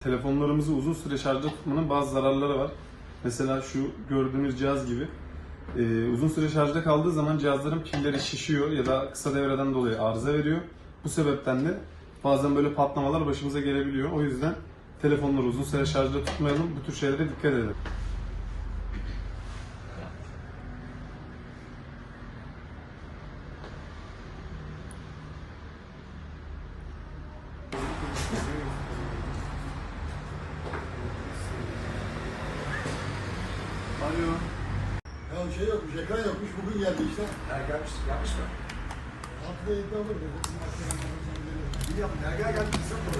telefonlarımızı uzun süre şarjda tutmanın bazı zararları var. Mesela şu gördüğünüz cihaz gibi. Ee, uzun süre şarjda kaldığı zaman cihazların pilleri şişiyor ya da kısa devreden dolayı arıza veriyor. Bu sebepten de bazen böyle patlamalar başımıza gelebiliyor. O yüzden telefonları uzun süre şarjda tutmayalım. Bu tür şeylere dikkat edelim. Alo. Ya şey yokmuş, ekran yokmuş, bugün geldi işte. Ya gelmiş, gelmiş mi? Haftaya alır dedi. İyi yapın. Ya gel gel. Bizim